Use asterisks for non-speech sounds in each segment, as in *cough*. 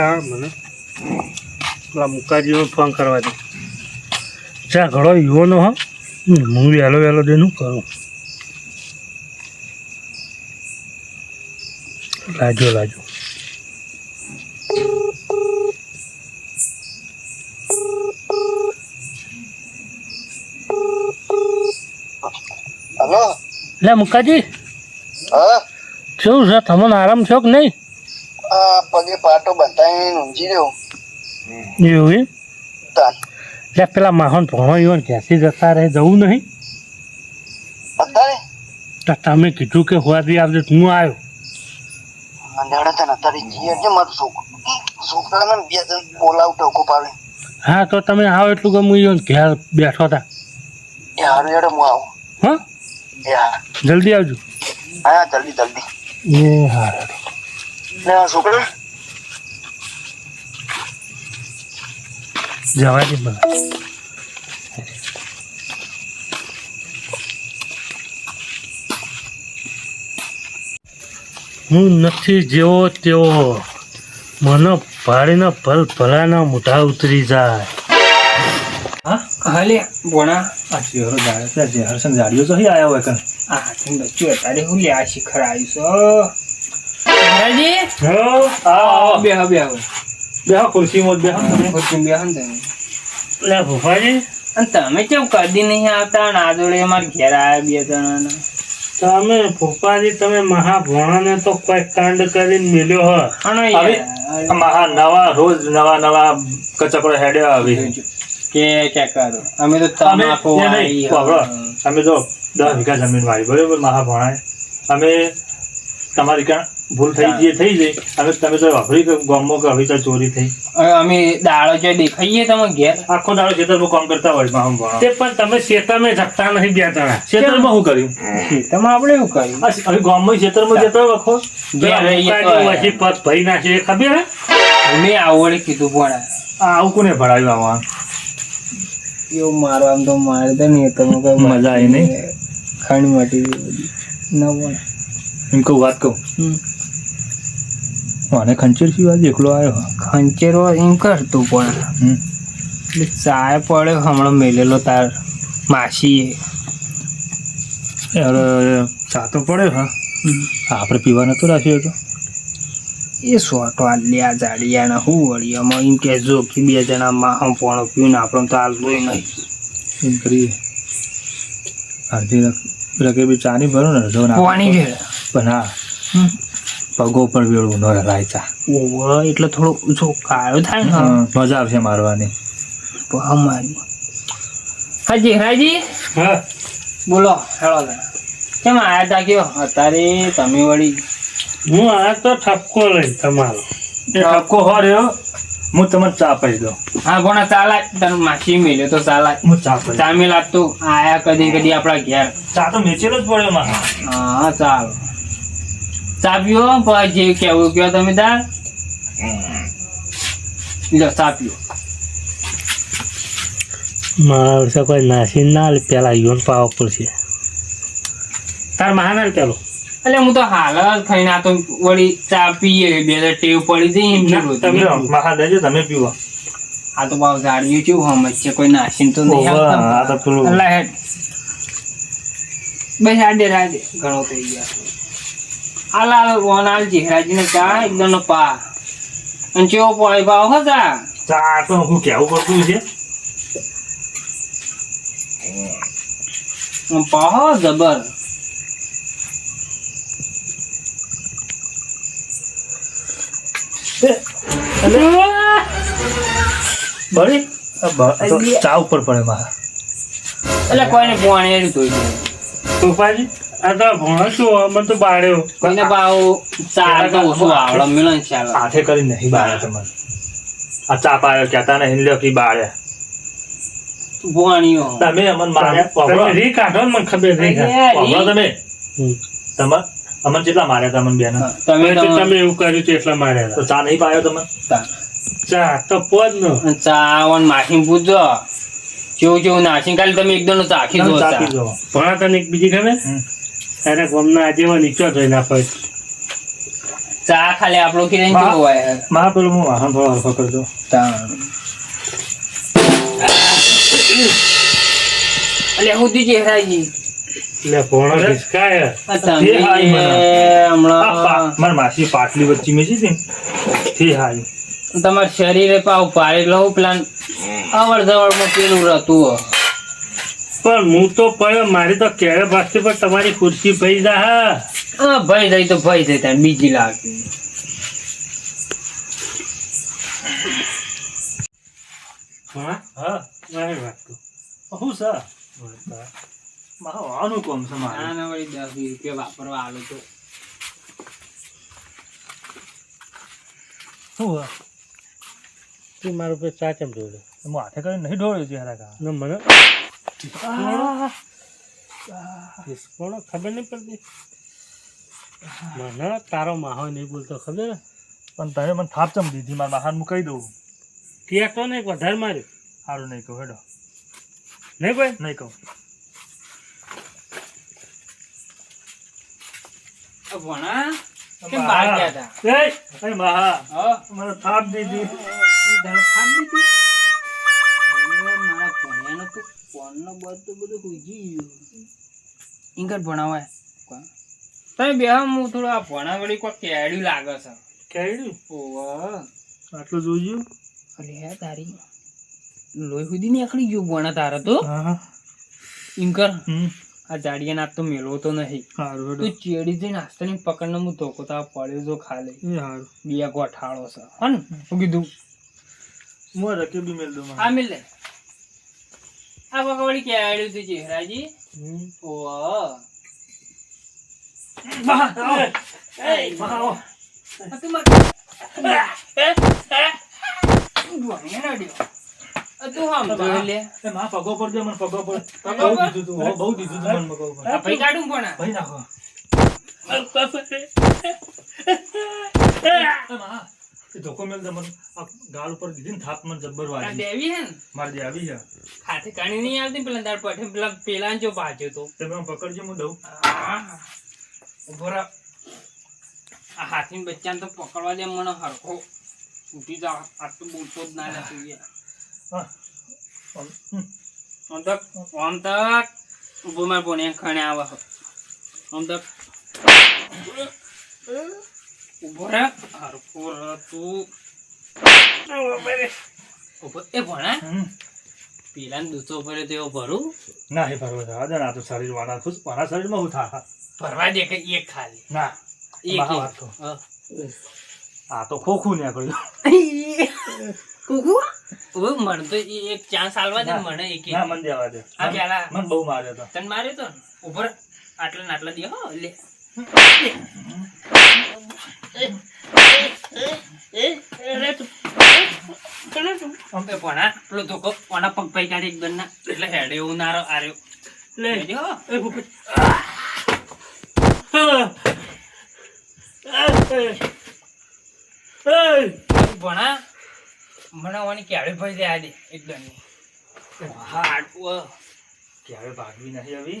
મને. પેલા મુકાજીનો ફોન કરવા દે. ચા ઘણો યુવાનો હા. હું વહેલો વહેલો દેનું કરું. લાજો લાજો. લે મુકાજી. શું છે તમને આરામ છો કે નહીં? આ પગે પાટો બંધાઈને ઊંઘી રહ્યો. એવું એમ? એટલે પેલા માહોન ભણો યુવાન ઘેસી જતા રહે જવું નહીં? તો તમે કીધું કે હોવાથી આવજે હું આવ્યો. હા તો તમે આવો એટલું કે હું યુવાન ઘેર બેઠો હતા એ હારું હેડે હું આવું. હા? હા. જલ્દી આવજો. હા જલ્દી જલ્દી. એ હા ને આ છોકરા? જવા દે મને. હું નથી જેવો તેવો. મને ભાડીને ભલ ભલાના મોઢા ઉતરી જાય. હાલે બોણા. આ ચહેરો જાડે ત્યાં જે હર્ષન જાડ્યો તો આવ્યો હોય કણ આ હાથમાં બચ્ચું અત્યારે હું લે આ શિખર આવ્યું આવો બેહો ખુરશીમાં બેહો તમે. લે ભૂપાજી અને કેમ કદી નહીં આવતા? ને આ અમારે ઘેર આવ્યા બે જણાના. તમે ભૂપાજી તમે મહાભોણાને તો કોઈ કાંડ કરીને મેલ્યો હ. આ નવા રોજ નવા નવા કચકડો હેડ્યો આવી. કે કે કરો? અમે તો અમે તમાકુ. હા. અમે જો દસ વીઘા જમીન વાળી બરોબર મહા ભણાય અમે તમારી કાં ભૂલ થઈ જે થઈ જાય હવે તમે તો વાપરી ગામમાં કે હવે તો ચોરી થઈ. અમે દાડો જે દેખાઈએ તમે ઘેર. આખો દાડો ખેતરમાં કામ કરતા હોયમાં તે પણ તમે શેતામાં જતા નહીં બે જણા. ખેતરમાં શું કર્યું? તમે આપણે શું કર્યું? હવે ગામમાં ખેતરમાં જતો વખો પછી પગ ભરી નાખ્યો એ ખબર મેં આવડે કીધું પણ. આવું કોને ભરાયું આમાં એવું મારો આમ તો મારે તો નહીં તમે મજા આવી નહીં? ખંડ માટી પણ એમ કહું વાત કહું. મને ખંચેર સિવાય જ એકલો આવ્યો ખંચેરો એમ કરતું પણ. ચાય પડ્યો હમણાં મેલેલો તાર માસીએ. ચા તો પડે હા? આપણે પીવા નતો રાખ્યો હતો? એ સોટો આલ્યા જાડિયાના હું વળી આમાં એમ કે જો કે બે જણા માં પોણો ને આપણે તો હાલતું નહીં. એમ કરીએ. અડધી બી ચા નહીં ભરો ને અડધો પાણી વેળ પણ હા. પગો પર વેળવું ન રલાયતા ચા ઓવર એટલે થોડો જો કાયો થાય ને. મજા આવશે મારવાની. હા અમારી હાજી હાજી. હા. બોલો હેળો કેમ આયા તા કયો? અત્યારે તમે વળી હું આ તો ઠપકો લઈ તમારો. એ ઠપકો? હો રહ્યો. હું તમને ચા પાઈ દઉં. હા ભણા ચાલાય તને માસી મેલ્યો તો ચાલા હું ચા પાઈ ચા મેલા તો આયા કદી કદી આપણા ઘેર. ચા તો મેચેલો જ પડ્યો માં હા ચાલો. ચા પીવો પછી જે કેવું કયો તમે તાર. લો મારા વર્ષે કોઈ નાસી ના લે પેલા યુવાન પાવો પડશે તાર મહાનાલ પેલો? એટલે હું તો હાલ જ ખાઈને આ તો વળી ચા પીએ બે ટેવ પડી જઈ એમ તમે- મહા દેજો તમે પીવો. આ તો ભાવ ગાડીઓ કેવું હમ છે કોઈ નાસીન તો નહીં આવતા. આ તો પેલું અલ્લા બસ આડે રાડે ઘણો થઈ ગયા. હાલ હાલ વન હાલ જીહરાજીને ચા એકદમ નો પા. અને ચેવો પોળી ભાવ હતા ચા તો હું કેવું પડતું છે. પાહો જબર. બળી? તો ચા ઉપર પડે મારા. એટલે કોઈને પોણી ધોઈ દે પપ્પાજી આ તો ભણો છું અમે તો બાળ્યો. કોઈને ભાવ ચા તો ઓછું આવડે મિલન ચાલે હાથે કરી નહીં બાળ્યા તમને. આ ચા પાયો કહેતા નહીં બાળ્યા પોણીઓ તમે અમન માર્યા રી કાઢો મને ખબર નહીં વાપરો તમે. તમે? અમન માર્યા બેન? તમે તમે એવું કર્યું છે એટલા માર્યા તો? ચા નહીં પાયો તમે? ચા. તો પોજ નો. ચા વન માસી પૂછજો. કેવું કેવું નાસી કાલે તમે એકદમ ચાખી દો ચા. ભણા તને એક બીજી ખબર? અરે ગમના આજે નીચો થઈ નાખો ચા ખાલી આપણો કિરણ બા- કેવો હોય. મારા પેલું હું વાહન થોડો હરખો કરજો. એટલે હું ને. તે હાય. તમારા શરીરે પાવ પાડી લઉં પ્લાન અવર જવરમાં પેલું રહેતું પણ હું તો પડ્યો મારી તો કેળે પાસે પણ તમારી ખુરશી ભઈ જા હા. હા ભાઈ જાય તો ભાઈ જાય ત્યાં બીજી લાગે હા? મારા કોમ છે મારે. આના વળી દસ વીસ રૂપિયા વાપરવા આલો તો. શું હે? તું મારું પે ચા કેમ જોડે હું હાથે કરીને નહીં ઢોળ્યું છે યાર મને કાં. ખબર નહીં પડતી મને તારો માહો નહીં બોલતો ખબર પણ તમે મને થાપ ચમ દીધી મારા બહાર હું કહી દઉં કહો ને એક વધારે માર્યું સારું નહીં કહું હેડો. નહીં કોઈ નહીં કહું. ભણા કેમ બહાર. ગયા હતા એ મહા હા. મને થાપ દીધી. થાપ દીધી? ફોનનો બધું બધું હુજી ગયું. ઇંગર ભણાવાય. તમે બે હું થોડું આ ભણા વળી કોઈ કેડ્યું લાગે છે. કેડ્યું ઓવા આટલું જોયું? અરે હે તારી લોહી સુધી નીકળી ગયું ભણા તારે તો. હા. ઇંકર હમ. આ જાડિયા નાખ તો મેળવો તો નહીં. સારું તું ચેડી જઈને નાસ્તાની પકડને હું ધોકો તો કોતા પડ્યો જો ખાલી. એ સારું બે ગોઠાળો છે. હન હું કીધું. હું રકે બી મેલ દઉં આ મેલે લે આ પકવડી કેડ્યું તું ચહેરાજી હમ. ઓવા એ હો, ધોકો મેલ મને આ ગાલ ઉપર દીધી થાપ મને જબ્બર વાગી. દેવી હે ને? મારે આવી છે. હાથે કાણી નહીં આવતી પેલા દાળ પઠે પેલા પેલા જો ભાજ્યો તો. તમે પકડજો હું દઉં. ઊભો આ હાથી બચ્ચાને તો પકડવા દે મને હરખો. ઉઠી જા આ તો બોલતો જ ના નથી હા. આમ, તક આમ તક. ઊભો માર બોને ખણે આવા. હો આમ તક. ઊભો રહે હરખો રહ તું. એ ભણા પેલા દૂધો ભરે તેવો ભરું? ના એ ફરવા જવા દે ને તો શરીર વાળા ખુશ મારા શરીરમાં હું થા ભરવા દે કે એક ખાલી? ના એક વાત. તો. આ તો ખોખું નીકળ્યું. કુકુ હવે મને તો એ એક ચાન્સ આલવા દે મને એક ના મને દેવા દે. આ પેલા મને બહુ માર્યો તો. તને માર્યો તો ને? ઉભર આટલા આટલા દે હો લે. તો પણ પેલો ધોકો ઓના પગ પૈ કાઢી એકદમ ના એટલે હેડે એવું નારો આર્યો લે હો. એ ભૂપત ભણા મને ઓની ક્યારે ભાઈ દે આ દે એકદમ ક્યારે ભાગવી નહીં આવી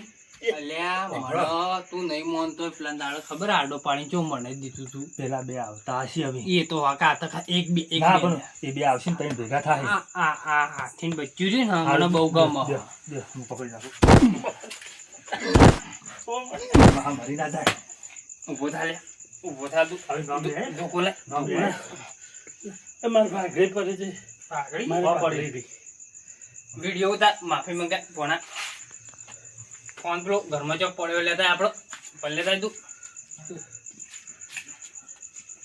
અલ્યા મને તું નહીં માનતો પેલા દાડો ખબર આડો પાણી જો મને દીધું તું. પેલા બે આવતા હશે હવે. એ તો આ કાતા એક બે એક ના પણ એ બે આવશે ને તઈ ભેગા થાય. આ આ આ હાથીને બચ્ચું છે ને મને બહુ ગમે. દે, દે, હું પકડી નાખું. મરી ના જાય ઊભો થા લે થા તું. હવે ધોકો લે. ગામ બે એ મારા ભાગરી પડે છે. પાઘડી પડી. વીડિયો ઉતાર માફી મંગા ભણા ફોન પેલો ઘરમાં ચોક પડ્યો લેતા આપણો પણ લેતા તું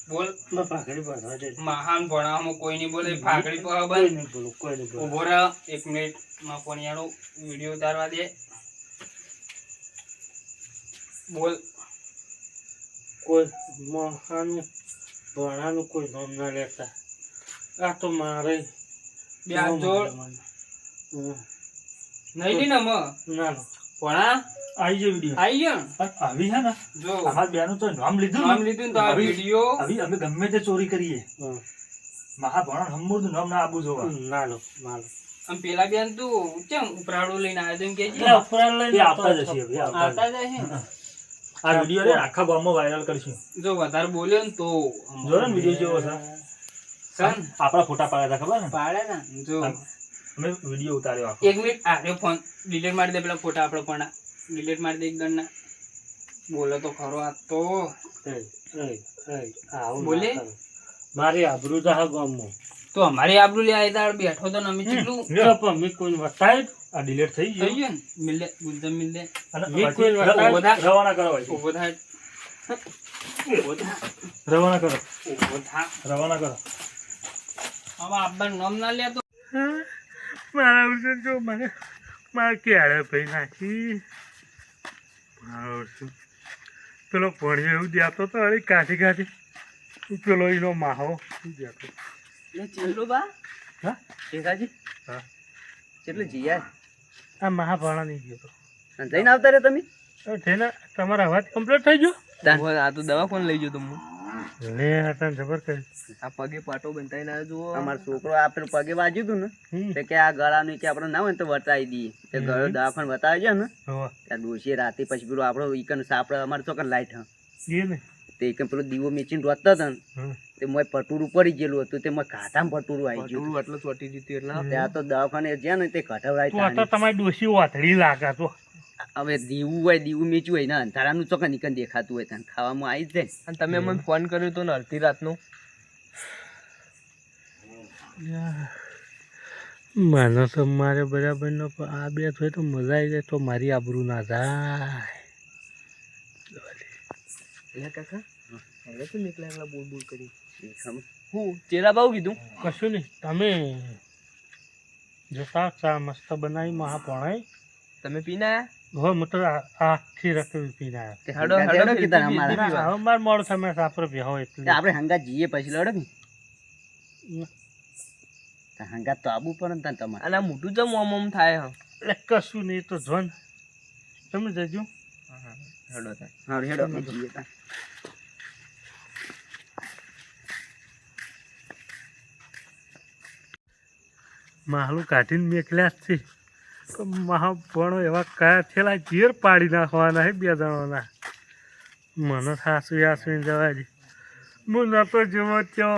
બોલ. મારા ભાગરી મહાન ભણાવવામાં કોઈ નહીં બોલે ફાકડી પર બંધ. નહીં કોઈ નહીં બોલું. ઊભો રહો એક મિનિટમાં પોણિયાળો વીડિયો ઉતારવા દે. બોલ. કોઈ મહાન ભણાનું કોઈ નામ ના લેતા. આ તો મારે બે જોડ. નહીં લી ને ના. ભણા આવી વીડિયો ગયો? આવી છે ને? જો. અમારા બેનું તો નામ લીધું નામ લીધું તો આ આવી- આવી અમે ગમે તે ચોરી કરીએ. હમ. મહાભણ હમુરનું નામ ના આબુ જોવા. ના લો ના લો આમ પેલા બેન તું કેમ ઉપરાડું લઈને આવ્યો તેમ કે એટલે ઉપરા લઈને એ આપતા જ આવતો હશે હવે, એ આપતા જ. આવતા જાય *laughs* આ વીડિયો રે આખા ગામમાં વાયરલ કરશું. જો વધારે બોલ્યો ને તો જો ને વીડિયો જેવો છે? સન આપણા ફોટા પાડ્યા હતા ખબર ને? પાડે ને? જો. અમે વીડિયો ઉતાર્યો આખો. એક મિનિટ આ રે ફોન ડિલીટ મારી દે પેલા ફોટા આપણો પણ ડિલીટ મારી દે એકદમ ના બોલો તો ખરો આ તો. બોલે? મારી આબરૂ જા ગામમાં. તો અમારી આબરૂ લે આ દાડ બેઠો તો નમી અમે કેટલું? તો પણ મેં કોઈ વતાય આ ડિલીટ થઈ થઈ ગયું ગયું મિલે ગુંદમ મિલે મેં કોઈ બધા- રવાના કરો પછી. ઊભો થાય. ઊભો થા. રવાના કરો. રવાના કરો. હવે આપવાનું નામ ના લે તો. હા, મારા વિશે જો મને મારે ક્યારે ભાઈ નાખી. મારો શું પેલો ભણ્યો એવું દેતો તો અરે કાઢી કાઢી પેલો એનો માહો શું બા. હા? હા. કેટલું જીયા? આ મહાભાણા નહીં ગયો તો જઈને આવતા રે તમે? છે તમારા અવાજ કમ્પ્લીટ થઈ ગયો? આ તો દવાખાને લઈ ગયો તો હું. લે હતા જબર કે આ પગે પાટો બંધાઈ ના જુઓ. અમારો છોકરો આ પેલું પગે વાજ્યું હતું ને તે કે આ ગળાનું કે આપણે ના હોય ને તો વટાવી દઈએ. તે ગળો દવાખાને બતાવી છે ને. ત્યાં ડોશી રાતે પછી પેલું આપણો ઈકન સાપડે અમારે ચોકન લાઈટ હા. ને. તે ઈકન પેલો દીવો મેચીને રોતતા હતા ને. તે મોય પટુરું પડી ગયેલું હતું તે મોય કાંટામાં પટુરું આવી ગયું હતું. એટલે ચોટી જીતી એટલે. ત્યાં તો દવાખાને જ્યાં ને તે કઢવરાય તું તો તમારી ડોશી વાથડી લાગે તો. હવે દીવું હોય દીવું મેચ્યું હોય ને અંધારાનું ચોક નીકળ દેખાતું હોય ત્યાં ખાવામાં આવી જ જાય. અને તમે મને ફોન કર્યો તો ને અડધી રાતનો. માનો તો મારે બરાબર નો આ બે થાય તો મજા આવી જાય તો મારી આબરૂ ના જાય. એટલે કાકા હવે તો નીકળ્યા એકલા બોલ બોલ કરી? હું બાવ કીધું? કશું નહીં તમે જતા ચા મસ્ત બનાવી મહા ભણાઈ તમે પીને હો આખી રકમ પીના તે હેડો, કીધા અમારે. મોડું તમે સાપરો ભી હોય એટલે. આપણે હંગા જઈએ પછી લડો ને. તો તો આબુ પણ ને તાન તમારે. અને મોટું જમ ઓમ ઓમ થાય હ. એટલે કશું નહીં તો જોન તમે જજો. હેડો થાય હા હેડો. જઈએ તા માહલું કાઢીને મેકલ્યા જ છે. તો મહાપણો એવા કયા થયેલા ઝેર પાડી નાખવાના હે બે જણાના. મને સાસુ આસવીને જવા દે હું નતો જેવો ત્યો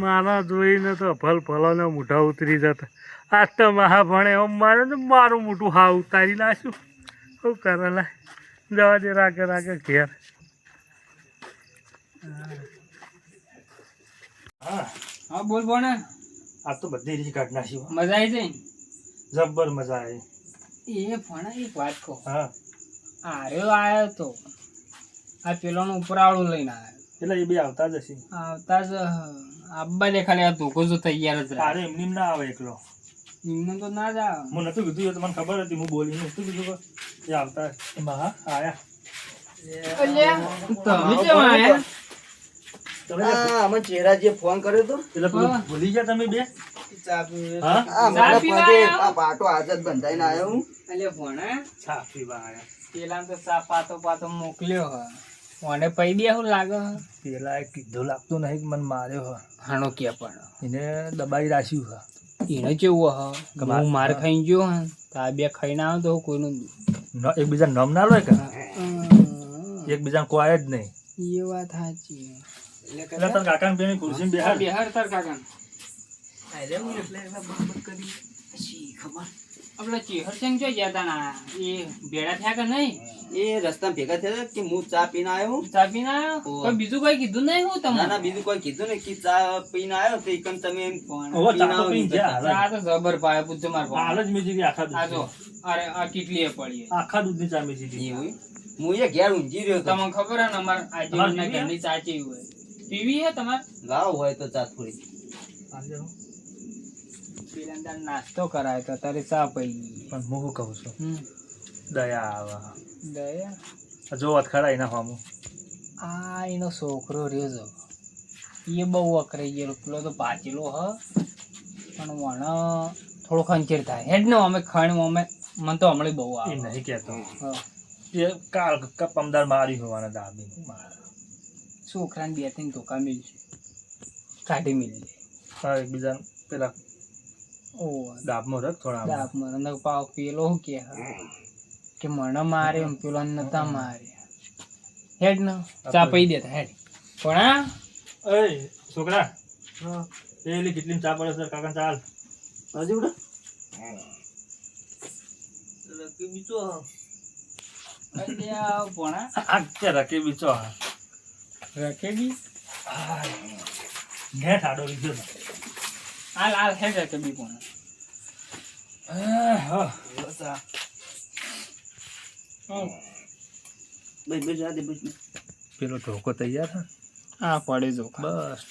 મારા જોઈને તો ભલ ભલોને મોઢા ઉતરી જતા. આજ તો મહાભણે એમ મારે ને મારું મોટું હા ઉતારી નાખ્યું. શું કરે લા જવા દે રાગે રાગે ઘેર. હા હા બોલ બોને. આ તો બધી રીત કાઢ નાખ્યું મજા આવી જાય જબ્બર મજા આવી. એ પણ એક વાત કહો. હા. આર્યો આવ્યો તો. આ પેલોનો ઉપરાળું લઈને આવ્યો એટલે એ બે આવતા જ હશે. આવતા જ આબ્બા ને ખાલી આ ધોકો જો તૈયાર જ રહે એમની એમ ના આવે એકલો. એમને તો ના જ આવે. હું નતું કીધું એ તો ખબર હતી. હું બોલીને નતું કીધું કે એ આવતા એમાં હા? આયા. તમે કેમ આયા? તમે આ અમે ચહેરાજીએ ફોન કર્યો તો. એટલે ભૂલી ગયા તમે બે? ચા પીવે હા આ ચા મારા પીવા પગે આવ્યા? આ પાટો હાથ બંધાઈને આવ્યો હું. એટલે ભણે. છા પીવા આયા પેલા તો ચા પાતો પાતો મોકલ્યો હ. મને પૈ દે શું લાગે પેલા એ કીધું લાગતું નહીં મને માર્યો હ. હાણો કે પણ. એને દબાઈ રાખ્યું હ. એને કેવું હ? કે હું માર- ખાઈ ગયો હ? તો આ બે ખાઈને આવ્યો તો કોઈનું ન- એકબીજા નમ ના લો કે? એકબીજા કોઈ જ નહીં. એ વાત સાચી. એટલે તાર કાકા બેની ખુરશી બેહાડ. બિહાર તાર કાકા જો ગયા એ ભેડા થયા કે નહીં? એ રસ્તા ભેગા થયા કે હું ચા પીને આવ્યો? ચા પીને આવ્યો? કોઈ બીજું કઈ કીધું નહીં હું ના ના બીજું કોઈ કીધું ને કે ચા પીને આવ્યો તો ઈકન તમે એમ ચા તો પીને ગયા હાલ. જ. ચા તો જબર પાય પૂછજો માર હાલ જ મેં આખા આ જો અરે આ કેટલી એ પડી આખા દૂધની ચા મેં જીવી એવું હું એ ઘેર ઊંઘી રહ્યો તમને ખબર હે ને અમાર આજે તમારે પીવી હે? ઘરની ચા કેવી હોય? પીવી હે તમાર? ગાવ હોય તો ચા થોડી આજે હું નાસ્તો કરાય તો તારે ચા પી પણ હું શું કહું છું? દયા આવે. દયા? જો વાત ખરા એના ફામું આ એનો છોકરો રહ્યો જો. એ બહુ અકરાઈ ગયેલો પેલો તો પાચેલો હ. પણ વણ થોડો ખંચેર થાય. હેડ ને અમે ખાણ અમે મને તો હમણાં બહુ આવે. નહીં કહેતો. એ કાલ કપમદાર પમદાર મારી હોવાના દાબી છોકરાને બે ત્રણ ધોકા મિલશે કાઢી મિલશે હા એકબીજા પેલા દાબમાં રખ થોડા. દાપ મને પાવ પેલો હું કે કે મને મારે એમ પેલો નતા મારે હેડ ન. ચા પી દેતા હેડ. પણ એ છોકરા. પેલી કેટલી ચા પડે છે કાકા ચાલ. હજી ઉડે પણ આ કે રકે બીચો રખે બી ઘે ઠાડો લીધો. હાલ હાલ હેડ રખે બી ભાઈ પેલો ઢોકો તૈયાર હા હા પડે જો બસ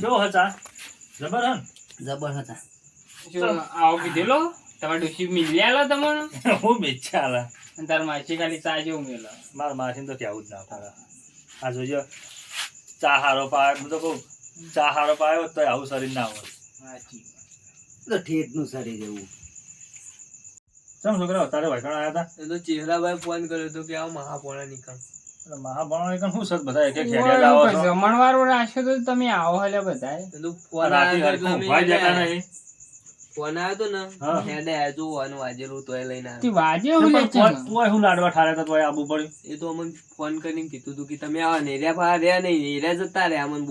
જો હતા. જબર હન જબર હતા. જો આવો કીધેલો તમારે ડોશી મિલી આલો તમને હું બેચાલા અને તાર માસી ખાલી ચા જેવું મેલો. મારા માસીને તો કહેવું જ ના આ જોજો ચા હારો પાય હું તો કહું ચા હારો પાયો તો આવું શરીર ના હોય. સાચી તો ઠેઠનું શરીર એવું. ચમ છોકરા તારે વાયકણ આવ્યા હતા એ તો ચહેરાભાઈ ફોન કર્યો હતો કે આવો મહાપોણા નીકળ. મહાભણો શું સત બધા એક એક ખેડિયા લાવો છો? જમણવારો રાખ્યો તો તમે આવો હલે બધાય. એ તો ફોન આવ્યો એટલે ભાઈ જતા નહીં. ફોન આવ્યો તો ને હેડે આવ્યો જોવાનું વાજેલું તોય લઈને આવ્યો. વાજે એવું લે તોય હું લાડવા ઠારે તો તોય આબુ પડ્યું એ તો અમને ફોન કરીને કીધું તું કે તમે આવો ને એરિયા બહાર રહ્યા નહીં એરિયા જતા રહ્યા અમને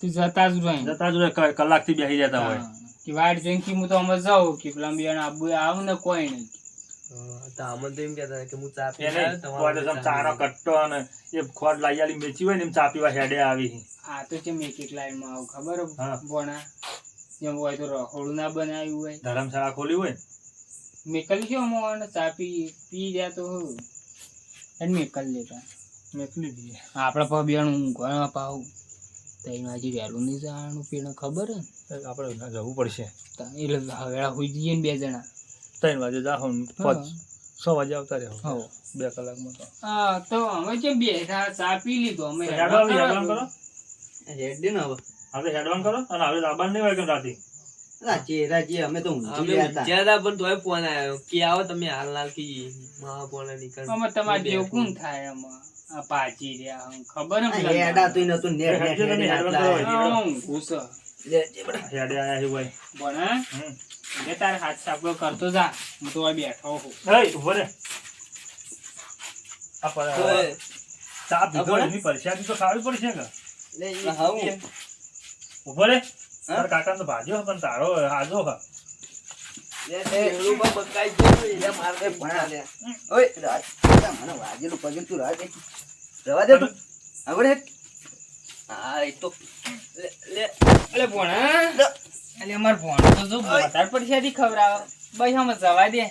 તું જતા જ રહી. જતા જ રે કલાકથી બેસી જતા હોય. કે વાડ જંકી કે હું તો અમે જાઉં કે પેલા આબુ આવું ને કોઈ નહીં. અમને તો એમ કેતા કે હું ચા પીને ચાનો કટ્ટો અને એ ખોટ લાઈ આલી મેચી હોય ને એમ ચા પીવા હેડે આવી. આ તો છે મેં કેટલા માં આવું ખબર હા. બોણા જેમ હોય તો રખોડું ના બનાવ્યું હોય. ધર્મશાળા ખોલી હોય ને? મેકલ છે અમો ચા પી પી જાય તો હું. એને મેકલ લેતા. મેકલી દઈએ. આપણા પા બિયાણ ઊંઘવા પાવું તઈને હજી વહેલું નહીં જવાનું પેલા ખબર હે આપણે જવું પડશે. એટલે હવેળા હોઈ જઈએ ને બે જણા. ત્રણ વાગે ને પાંચ છ વાગે આવતા રહ્યો બે કલાકમાં તો. હા તો અમે જે બેઠા ચા પી લીધો અમે રેડી ને હવે. આપણે હેડવાન કરો અને હવે દાબાન નહીં હોય કે રાતે? રાજી ચહેરા અમે તો ઊંઘી ગયા હતા. હતા પણ તોય ફોન આવ્યો કે આવો તમે હાલ હાલ મા મહાપોણા નીકળ અમે તમાર જેવું કોણ થાય અમે આ પાછી રહ્યા ખબર ન પડે હેડા તો નતું નેટ નેટ હેડ હેડવાન ઊંઘું છે. લે, જે બડા. હેડે આયા હે ભાઈ. હમ. એટલે તારે હાથ સાપડો કરતો જા. હું તો આ બેઠો હું હે ઊભો રે. આ પર ચા પીધો એની પરસાદી તો ખાવી પડશે કે? લે, હા. ઊભો રે. કાકાને તો ભાજ્યો પણ તારો હાજો હા ખવડાવે. બસ અમે જવા દે.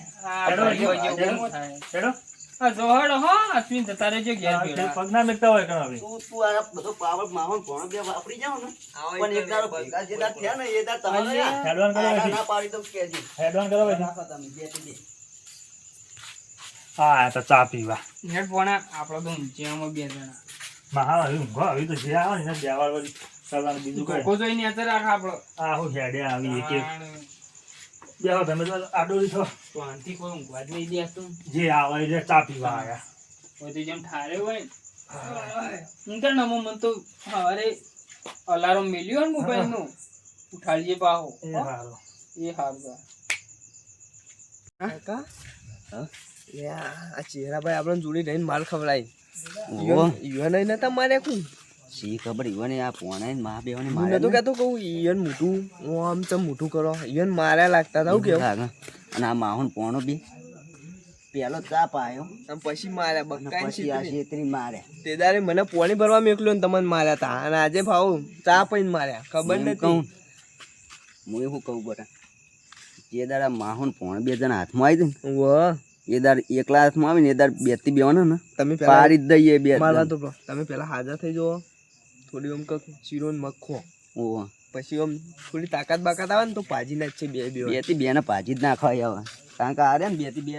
આ હેડો, ભણ્યો હેડો, જેવું હેડો. થાય. હેડો હા, હો અશ્વિન જતા રહેજો ઘેર ભેળા. મેકતા હોય કણ હવે તું તું આ બધો પાવર માહોલ ભણો બે વાપરી જાવ ને પણ એક દાડો બસ. જે દાડ થયા ને એ દાડ તમારે હેડવાન કરો આડા ના પાડી તો કહેજે. હેડવાન કરો પછી રાખો તમે બેથી હા તો ચા પીવા હેડ આપણે તો ઊંચિયામાં બે જણા મહા હવે ઊંઘો આવી તો જે આવે ને દેવાળ વળી કરવાનું બીજું કઈ કોકો જોઈને અત્યારે રાખ આપણો આ હેડે આવી એક એક બેહો તમે તો આડોડી છો. શાંતિ કોઈ ઊંઘવા જ નહીં દેતું જે આવે એટલે ચા પીવા આવ્યા હોય તો જેમ ઠારે હોય હું. કે નમો મન તો સવારે અલાર્મ મેલ્યો ને મોબાઈલનું ઉઠાડીએ પાહો એ હારો. એ હારો કાકા? હા? લે, આ ચહેરાભાઈ આપણને જોડી રહીને માલ ખવડાય યુવા અહીં નતા મારે કું શી ખબર? ઈવને આ પોણે ને મા બેવાને મારે માર્યા નતો કહેતો કહું ઈયન મોટું હું આમ ચમ મોટું કરો. ઈયન માર્યા લાગતા હતા કેવું. અને આ માહોન પોણો બી. પેલો તાપ આવ્યો અને પછી માર્યા અને પછી આ છીતરી. છેતરી મારે તે દાડે મને પોણી ભરવા મોકલ્યો ને તમને માર્યા હતા અને આજે ભાવ તાપ પીને માર્યા. ખબર નથી. કહું હું એવું કહું બટા જે દાડા માહોન પોણ બે જણા હાથમાં આવી ને વાહ. એ દાડ એકલા હાથમાં આવે ને એ દાર બેથી બેવાના ને તમે પારી જ દઈએ બે મારા તો તમે પેલા હાજર થઈ જાઓ. થોડી આમ કક શીરો મખો. ઓહો. પછી આમ થોડી તાકાત બાકાત આવે ને તો પાજી ના જ છે બે બે બેથી બે ને પાજી જ નાખવાય આવે કારણ કે આ રે ને બે. થી બે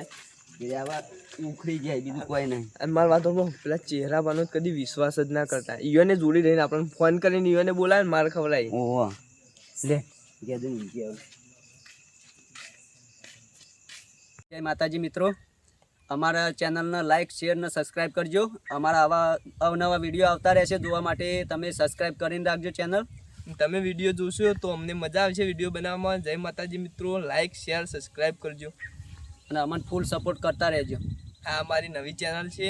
ઉખડી જાય બીજું કોઈ નહીં. અને મારી વાતો કહું, પેલા ચહેરા પાનો કદી વિશ્વાસ જ ના કરતા. ઈયોને જોડી રહીને આપણને ફોન કરીને ઈયોને બોલાવે ને માર ખવડાય ઓહો. લે. જય માતાજી મિત્રો. અમારા ચેનલને લાઈક શેર ને સબસ્ક્રાઈબ કરજો. અમારા આવા અવનવા વીડિયો આવતા રહેશે જોવા માટે. તમે સબસ્ક્રાઈબ કરીને રાખજો ચેનલ તમે વીડિયો જોશો તો અમને મજા આવશે વીડિયો બનાવવામાં. જય માતાજી મિત્રો. લાઈક શેર સબસ્ક્રાઈબ કરજો. અને અમને ફૂલ સપોર્ટ કરતા રહેજો. આ અમારી નવી ચેનલ છે.